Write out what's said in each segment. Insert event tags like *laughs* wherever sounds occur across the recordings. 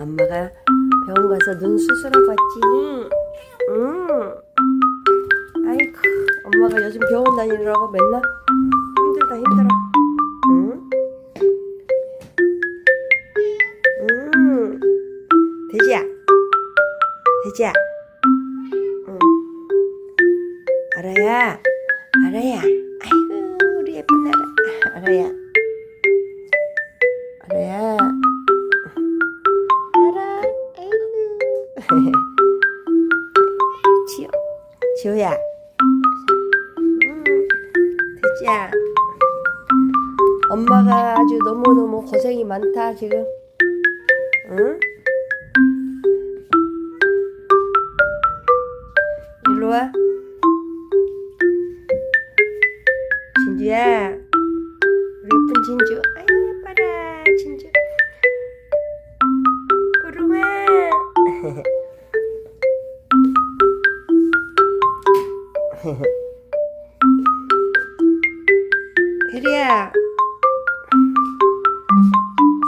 엄마가 병원 가서 눈 수술하고 왔지. 응. 아이고, 엄마가 요즘 병원 다니느라고 맨날 힘들다 힘들어. 응? 응. 돼지야. 돼지야. 응. 알아야. 알아야. 아이고, 우리 예쁜. 알아야. 알아야. 지호야. 음, 돼지야. 엄마가 아주 너무너무 고생이 많다, 지금. 응? 일로 와. 진주야. 우리 예쁜 진주. *laughs* 혜리야.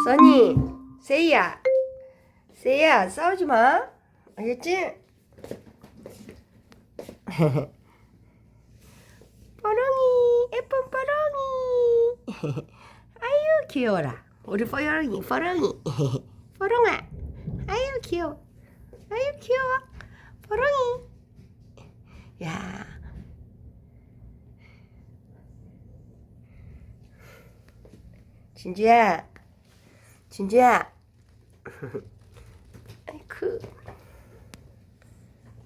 써니. 세이야. 세이야, 싸우지 마. 알겠지? *laughs* 뽀롱이, 예쁜 뽀롱이. *laughs* 아유, 귀여워라. 우리 뽀롱이, 뽀롱이. 뽀롱아. 아유, 귀여워. 아유, 귀여워. 뽀롱이. 야. 진주야. 진주야. *laughs* 아이쿠.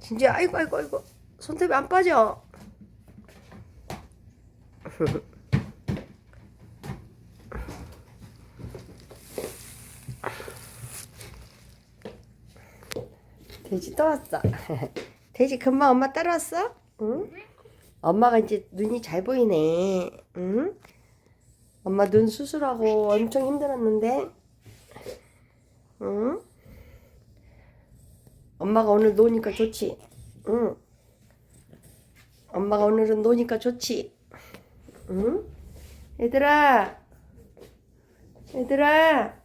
진주야, 아이고, 아이고, 아이고. 손톱이 안 빠져. *laughs* 돼지 또 왔어. *laughs* 돼지 금방 엄마 따라왔어? 응? 엄마가 이제 눈이 잘 보이네. 응? 엄마 눈 수술하고 엄청 힘들었는데. 응? 엄마가 오늘 노니까 좋지. 응. 엄마가 오늘은 노니까 좋지. 응? 얘들아. 얘들아.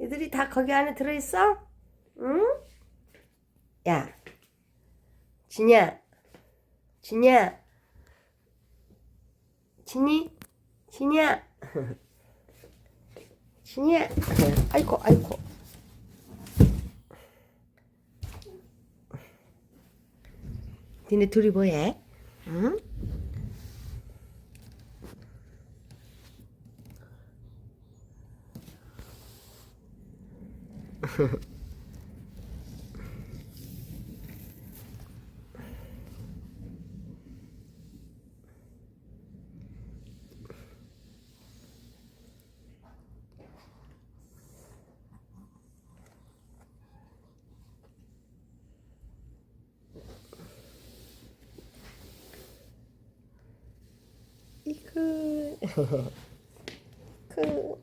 얘들이 다 거기 안에 들어있어? 응? 야. 진야. 진야. 진이? 진이야. *laughs* 진이야. 아이고, 아이고. 니네 둘이 뭐해? 응? *laughs* 이크 크 그, *laughs* 그